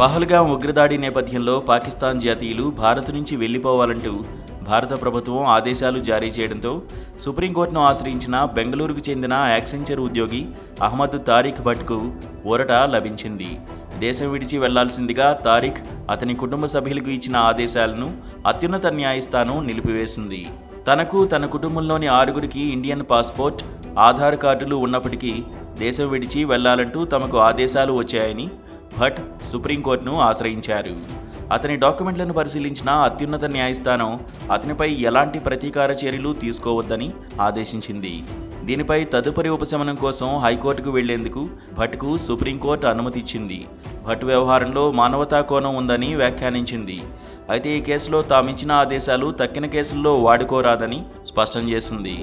పహల్గాం ఉగ్రదాడి నేపథ్యంలో పాకిస్తాన్ జాతీయులు భారత్ నుంచి వెళ్ళిపోవాలంటూ భారత ప్రభుత్వం ఆదేశాలు జారీ చేయడంతో సుప్రీంకోర్టును ఆశ్రయించిన బెంగళూరుకు చెందిన యాక్సెంచర్ ఉద్యోగి అహ్మద్ తారిక్ భట్కు ఊరట లభించింది. దేశం విడిచి వెళ్ళాల్సిందిగా తారిక్ అతని కుటుంబ సభ్యులకు ఇచ్చిన ఆదేశాలను అత్యున్నత న్యాయస్థానం నిలిపివేసింది. తనకు తన కుటుంబంలోని ఆరుగురికి ఇండియన్ పాస్పోర్ట్ ఆధార్ కార్డులు ఉన్నప్పటికీ దేశం విడిచి వెళ్ళాలంటూ తమకు ఆదేశాలు వచ్చాయని భట్ సుప్రీంకోర్టును ఆశ్రయించారు. అతని డాక్యుమెంట్లను పరిశీలించిన అత్యున్నత న్యాయస్థానం అతనిపై ఎలాంటి ప్రతీకార చర్యలు తీసుకోవద్దని ఆదేశించింది. దీనిపై తదుపరి ఉపశమనం కోసం హైకోర్టుకు వెళ్ళేందుకు భట్కు సుప్రీంకోర్టు అనుమతి ఇచ్చింది భట్ వ్యవహారంలో మానవతా కోణం ఉందని వ్యాఖ్యానించింది. అయితే ఈ కేసులో తామిచ్చిన ఆదేశాలు తక్కిన కేసుల్లో వాడుకోరాదని స్పష్టం చేసింది.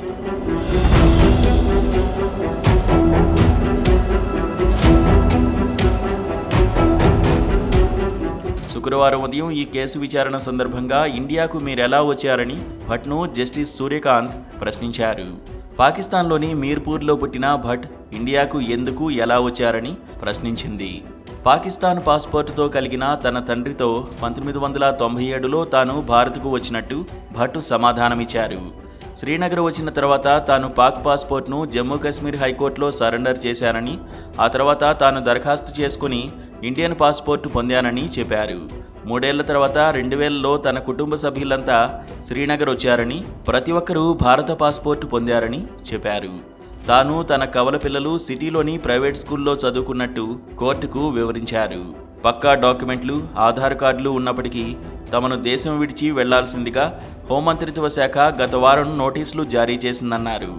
శుక్రవారం ఉదయం ఈ కేసు విచారణ సందర్భంగా ఇండియాకు మీరెలా వచ్చారని భట్ను జస్టిస్ సూర్యకాంత్ ప్రశ్నించారు. పాకిస్తాన్లోని మీర్పూర్లో పుట్టిన భట్ ఇండియాకు ఎందుకు ఎలా వచ్చారని ప్రశ్నించింది. పాకిస్తాన్ పాస్పోర్టుతో కలిగిన తన తండ్రితో పంతొమ్మిది వందల తొంభై ఏడులో తాను భారత్కు వచ్చినట్టు భట్ సమాధానమిచ్చారు. శ్రీనగర్ వచ్చిన తర్వాత తాను పాక్ పాస్పోర్ట్ను జమ్మూ కాశ్మీర్ హైకోర్టులో సరెండర్ చేశానని ఆ తర్వాత తాను దరఖాస్తు చేసుకుని ఇండియన్ పాస్పోర్ట్ పొందానని చెప్పారు. మూడేళ్ళ తర్వాత రెండు వేలలో తన కుటుంబ సభ్యులంతా శ్రీనగర్ వచ్చారని ప్రతి ఒక్కరూ భారత పాస్పోర్ట్ పొందారని చెప్పారు. తాను తన కవల పిల్లలు సిటీలోని ప్రైవేట్ స్కూల్లో చదువుకున్నట్టు కోర్టుకు వివరించారు. పక్కా డాక్యుమెంట్లు ఆధార్ కార్డులు ఉన్నప్పటికీ తమను దేశం విడిచి వెళ్ళాల్సిందిగా హోంమంత్రిత్వ శాఖ గత వారం నోటీసులు జారీ చేసిందన్నారు.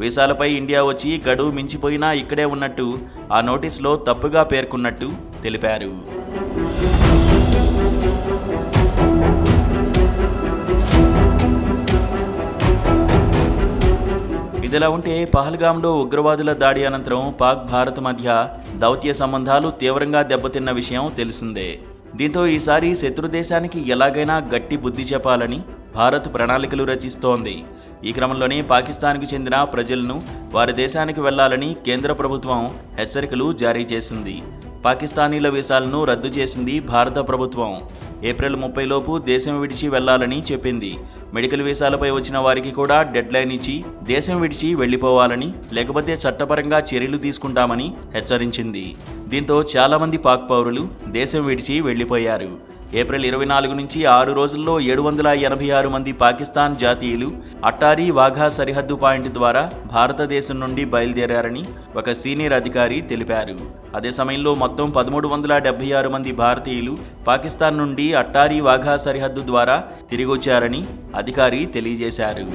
వీసాలపై ఇండియా వచ్చి గడువు మించిపోయినా ఇక్కడే ఉన్నట్టు ఆ నోటీసులో తప్పుగా పేర్కొన్నట్టు తెలిపారు. ఇదిలా ఉంటే పహల్గాంలో ఉగ్రవాదుల దాడి అనంతరం పాక్ భారత్ మధ్య దౌత్య సంబంధాలు తీవ్రంగా దెబ్బతిన్న విషయం తెలిసిందే. దీంతో ఈసారి శత్రు దేశానికి ఎలాగైనా గట్టి బుద్ధి చెప్పాలని భారత్ ప్రణాళికలు రచిస్తోంది. ఈ క్రమంలోనే పాకిస్తాన్కు చెందిన ప్రజలను వారి దేశానికి వెళ్ళాలని కేంద్ర ప్రభుత్వం హెచ్చరికలు జారీ చేసింది. పాకిస్తానీల వీసాలను రద్దు చేసింది భారత ప్రభుత్వం. ఏప్రిల్ ముప్పై లోపు దేశం విడిచి వెళ్ళాలని చెప్పింది. మెడికల్ వీసాలపై వచ్చిన వారికి కూడా డెడ్ లైన్ ఇచ్చి దేశం విడిచి వెళ్ళిపోవాలని లేకపోతే చట్టపరంగా చర్యలు తీసుకుంటామని హెచ్చరించింది. దీంతో చాలామంది పాక్ పౌరులు దేశం విడిచి వెళ్ళిపోయారు ఏప్రిల్ ఇరవై నాలుగు నుంచి ఆరు రోజుల్లో ఏడు వందల ఎనభై ఆరు మంది పాకిస్తాన్ జాతీయులు అట్టారీ వాఘా సరిహద్దు పాయింట్ ద్వారా భారతదేశం నుండి బయలుదేరారని ఒక సీనియర్ అధికారి తెలిపారు. అదే సమయంలో మొత్తం పదమూడు వందల డెబ్బై ఆరు మంది భారతీయులు పాకిస్తాన్ నుండి అట్టారీ వాఘా సరిహద్దు ద్వారా తిరిగొచ్చారని అధికారి తెలియజేశారు.